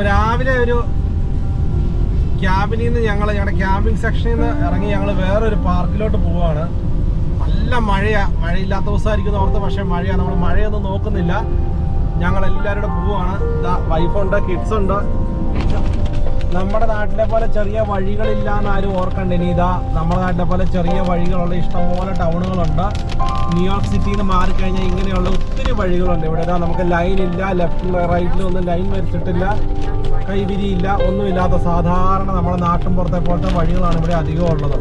അപ്പൊ രാവിലെ ഒരു ക്യാബിനിൽ നിന്ന് ഞങ്ങൾ ഞങ്ങളുടെ ക്യാമ്പിംഗ് സെക്ഷനിൽ നിന്ന് ഇറങ്ങി ഞങ്ങൾ വേറൊരു പാർക്കിലോട്ട് പോവാണ്. നല്ല മഴയാ. മഴയില്ലാത്ത ദിവസമായിരിക്കും ഓർത്ത് പക്ഷേ മഴയാ. നമ്മൾ മഴയൊന്നും നോക്കുന്നില്ല. ഞങ്ങൾ എല്ലാവരും കൂടെ പോവാണ് ഇതാ വൈഫുണ്ട് കിഡ്സ് ഉണ്ട്. നമ്മുടെ നാട്ടിലെ പോലെ ചെറിയ വഴികളില്ല എന്ന് ആരും ഓർക്കണ്ട ഇനി. ഇതാ നമ്മുടെ നാട്ടിലെ പോലെ ചെറിയ വഴികളുള്ള ഇഷ്ടംപോലെ ടൗണുകളുണ്ട് ന്യൂയോർക്ക് സിറ്റിയിൽ നിന്ന് മാറിക്കഴിഞ്ഞാൽ ഇങ്ങനെയുള്ള ഒത്തിരി വഴികളുണ്ട്. ഇവിടെ നമുക്ക് ലൈൻ ഇല്ല ലെഫ്റ്റിൽ റൈറ്റിലും ഒന്നും ലൈൻ വരച്ചിട്ടില്ല കൈവിരിയില്ല ഒന്നുമില്ലാത്ത സാധാരണ നമ്മുടെ നാട്ടിൻ പുറത്തെ പോലത്തെ വഴികളാണ് ഇവിടെ അധികം ഉള്ളത്.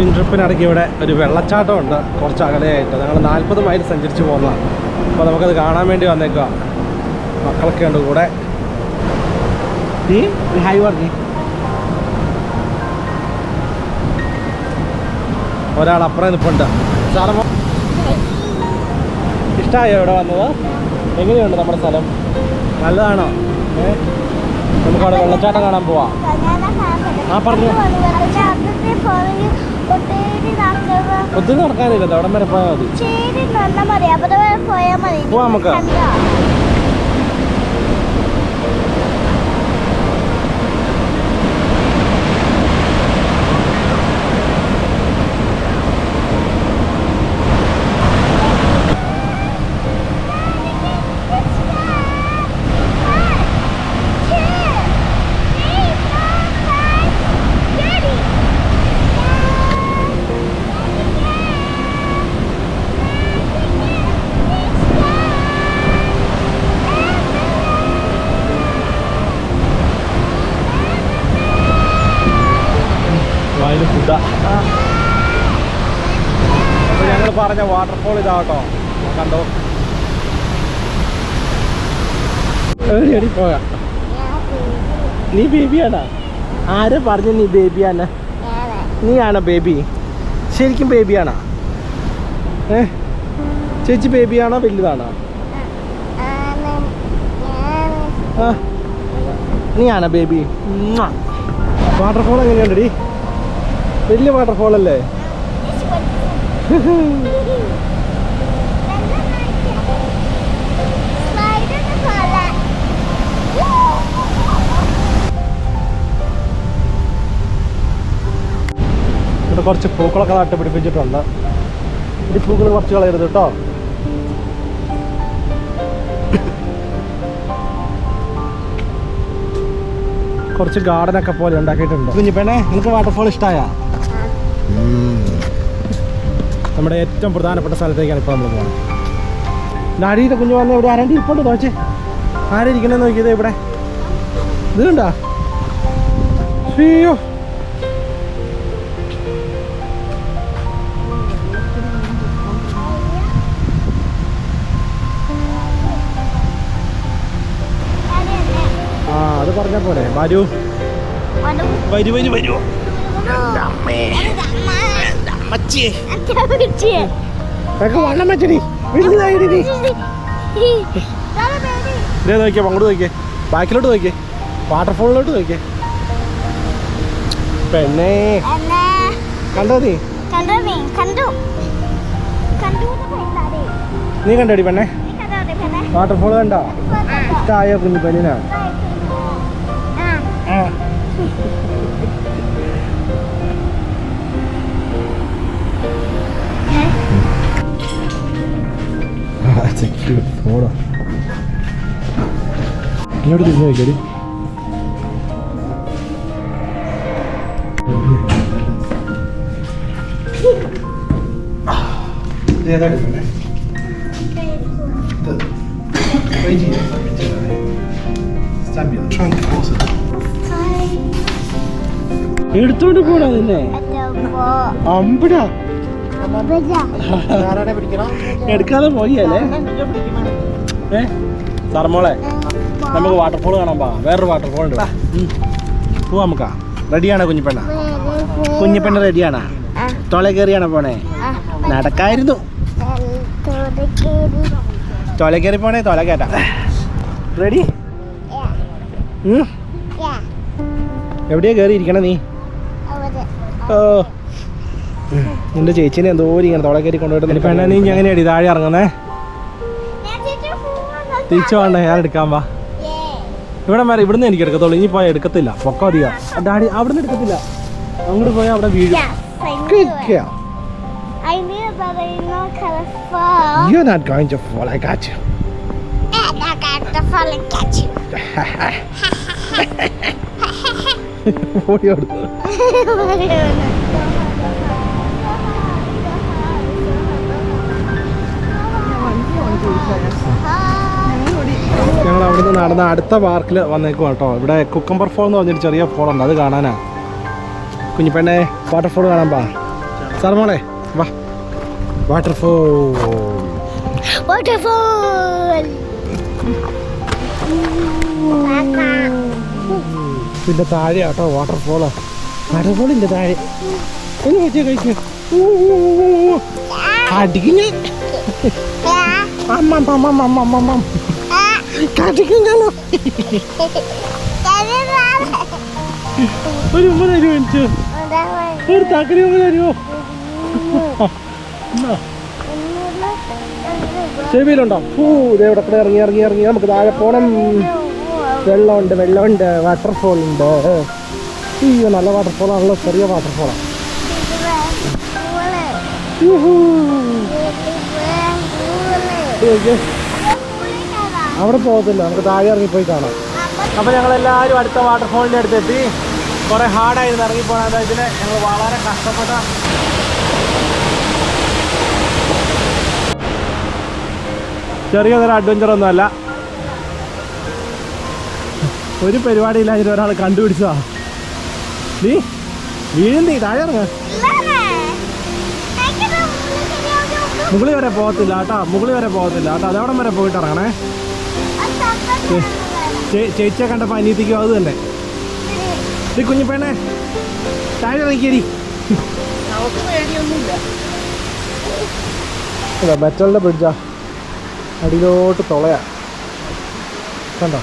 ക്യാമ്പിംഗ് ട്രിപ്പിനിടയ്ക്ക് ഇവിടെ ഒരു വെള്ളച്ചാട്ടമുണ്ട്. കുറച്ച് അകലെയായിട്ട്. ഞങ്ങൾ നാൽപ്പത് മൈൽ സഞ്ചരിച്ച് പോകുന്നതാണ് അപ്പോൾ നമുക്കത് കാണാൻ വേണ്ടി വന്നേക്കുക മക്കളൊക്കെ ഉണ്ട് കൂടെ. ഒരാൾ അപ്പുറം നിൽപ്പുണ്ട് സാറമ്മ ഇഷ്ടമായോ ഇവിടെ വന്നത്? എങ്ങനെയുണ്ട് നമ്മുടെ സ്ഥലം? നല്ലതാണോ? ഏ? നമുക്കവിടെ വെള്ളച്ചാട്ടം കാണാൻ പോവാം. ആ, പറഞ്ഞോ. ഒത്തിരി നടക്കാനില്ല അവിടം വരെ പോയാൽ മതി. പോവാം നമുക്ക്. ഫുഡാ അപ്പോൾ ഞങ്ങൾ പറഞ്ഞ വാട്ടർഫോൾ ഇതാട്ടോ. കണ്ടോ? എടി പോകാം നീ ബേബിയാണോ ആര് പറഞ്ഞു നീ ബേബിയാണ് നീയാണോ ബേബി ശരിക്കും ബേബിയാണോ ഏ? ചേച്ചി ബേബിയാണോ വലുതാണോ? നീയാണോ ബേബി വാട്ടർഫോൾ എങ്ങനെയുണ്ടടി വലിയ വാട്ടർഫോൾ അല്ലേ? ഇവിടെ കുറച്ച് പൂക്കളൊക്കെ നട്ട് പിടിപ്പിച്ചിട്ടുണ്ട് ഈ പൂക്കൾ കുറച്ച് കളയരുത് കേട്ടോ. കുറച്ച് ഗാർഡനൊക്കെ പോലെ ഉണ്ടാക്കിയിട്ടുണ്ട്. കുഞ്ഞിപ്പേണേ നിങ്ങൾക്ക് വാട്ടർഫോൾ ഇഷ്ടമായ നമ്മുടെ ഏറ്റവും പ്രധാനപ്പെട്ട സ്ഥലത്തേക്കാണ് ഇപ്പോൾ നമ്മൾ പോകുന്നത് ഡാഡിയുടെ കുഞ്ഞു വന്ന ഇവിടെ ആരാണ്ട് ഇരിപ്പുണ്ട് നോച്ചേ ആരിയ്ക്കണെന്ന് നോക്കിയത് ഇവിടെ? ഇത് കണ്ടാ അയ്യോ ആ അത് പറഞ്ഞ പോലെ വരൂ. വരൂ വരൂ വരൂ. നോക്കിയേ അങ്ങോട്ട് നോക്കിയേ. ബാക്കിലോട്ട് നോക്കിയേ. വാട്ടർഫോളിലോട്ട് നോക്കിയേ. പെണ്ണേ. കണ്ടോ നീ? കണ്ടു നീ? കണ്ടോടി പെണ്ണേ? നീ കണ്ടോടി പെണ്ണെ? വാട്ടർഫോൾ കണ്ടോ? ഇഷ്ടമായ കുഞ്ഞു ഫോണോ ഇങ്ങോട്ട് തിരിഞ്ഞു നോക്കിയടി എടുത്തോണ്ട് പോടാ നിന്നെ. അമ്പടാ. എടുക്കാതെ പോയല്ലേ ഏ? സർമോളെ നമുക്ക് വാട്ടർഫോൾ കാണാൻ പാ വേറൊരു വാട്ടർഫോൾ ഉണ്ട്. പോവാ പോവാം നമുക്കാ. റെഡിയാണോ കുഞ്ഞിപ്പെണ്ണ? കുഞ്ഞിപ്പെണ്ണ റെഡിയാണോ തൊളെ കയറിയാണോ പോണേ? നടക്കായിരുന്നു. തൊല കയറി പോണേ തൊല കേട്ടാ റെഡി എവിടെയാ കയറി ഇരിക്കണേ നീ ഓ. നിന്റെ ചേച്ചിനെ എന്തോ ഇങ്ങനെ തോളെ കയറി കൊണ്ടുപോയിട്ട് പെണ്ണ നീ എങ്ങനെയാടി താഴെ ഇറങ്ങുന്നേ തിരിച്ചു വേണ്ട ഞാൻ എടുക്കാൻ വാ ഇവിടെ വരെ ഇവിടുന്ന് എനിക്ക് എടുക്കത്തുള്ളൂ ഇനി പോയാൽ എടുക്കത്തില്ല പൊക്കം അധികം ഡാഡി അവിടുന്ന് എടുക്കത്തില്ല അങ്ങോട്ട് പോയാൽ അവിടെ വീഴും കിക്കിയ. I knew that I know color fall. You're not going to fall, I got you. And I got to fall and catch you. ഓടി അവിടുന്ന് നടന്ന അടുത്ത പാർക്കിൽ വന്നേക്കും കേട്ടോ. ഇവിടെ കുക്കമ്പർ ഫോൾ എന്ന് പറഞ്ഞൊരു ചെറിയ ഫോളുണ്ട് അത് കാണാനാ. കുഞ്ഞിപ്പെണ്ണെ വാട്ടർഫോൾ കാണാൻ പാ. സാർ മോളെ വാ. വാട്ടർഫോൾ വാട്ടർഫോൾ പിന്നെ താഴെ കേട്ടോ വാട്ടർഫോൾ വാട്ടർഫോളിന്റെ താഴെ. ഒന്ന് വെച്ച് കഴിക്കും. അമ്മ അമ്മ അമ്മ അമ്മ അമ്മ അമ്മം. കടിക്കും ഞാനോ ഒരു ഉമ്മ തരുമോ എനിക്ക്? ഒരു താക്കരി ഉമ്മ തരുമോ? ചെവിയിലുണ്ടോ? ഫൂ ദേ ഇവിടെ കൂടെ ഇറങ്ങി ഇറങ്ങി ഇറങ്ങി. നമുക്ക് താഴെ പോണം. വെള്ളമുണ്ട് വെള്ളമുണ്ട്. വാട്ടർഫോൾ ഉണ്ട്? അയ്യോ നല്ല വാട്ടർഫോൾ ആണല്ലോ. ചെറിയ വാട്ടർഫോളാണ് അവിടെ പോകത്തില്ല. നമുക്ക് താഴെ ഇറങ്ങിപ്പോയി കാണാം. അപ്പോൾ ഞങ്ങൾ എല്ലാവരും അടുത്ത വാട്ടർഫോളിന്റെ അടുത്ത് എത്തി കുറേ ഹാർഡായിരുന്നു ഇറങ്ങിപ്പോകാൻ ഇതിന്. ഞങ്ങൾ വളരെ കഷ്ടപ്പെട്ട ചെറിയ തരം അഡ്വഞ്ചർ ഒന്നുമല്ല ഒരു പരിപാടിയില്ലാഞ്ഞിട്ട് ഒരാൾ കണ്ടുപിടിച്ചതാ. നീ വീഴുന്നീ താഴെ ഇറങ്ങ. മുകളിൽ വരെ പോകത്തില്ല കേട്ടോ. മുകളിൽ വരെ പോകത്തില്ല കേട്ടോ. അതവിടം വരെ പോയിട്ട് ഇറങ്ങണേ. ചേച്ചിയെ കണ്ടപ്പോൾ അനിയത്തിക്കും അത് തന്നെ. ഈ കുഞ്ഞു പെണ്ണേ താഴെ ഇറങ്ങിക്കേരി മെറ്റലിന്റെ ബ്രിഡ്ജാ അടിയിലോട്ട് തുളയാ. കണ്ടോ?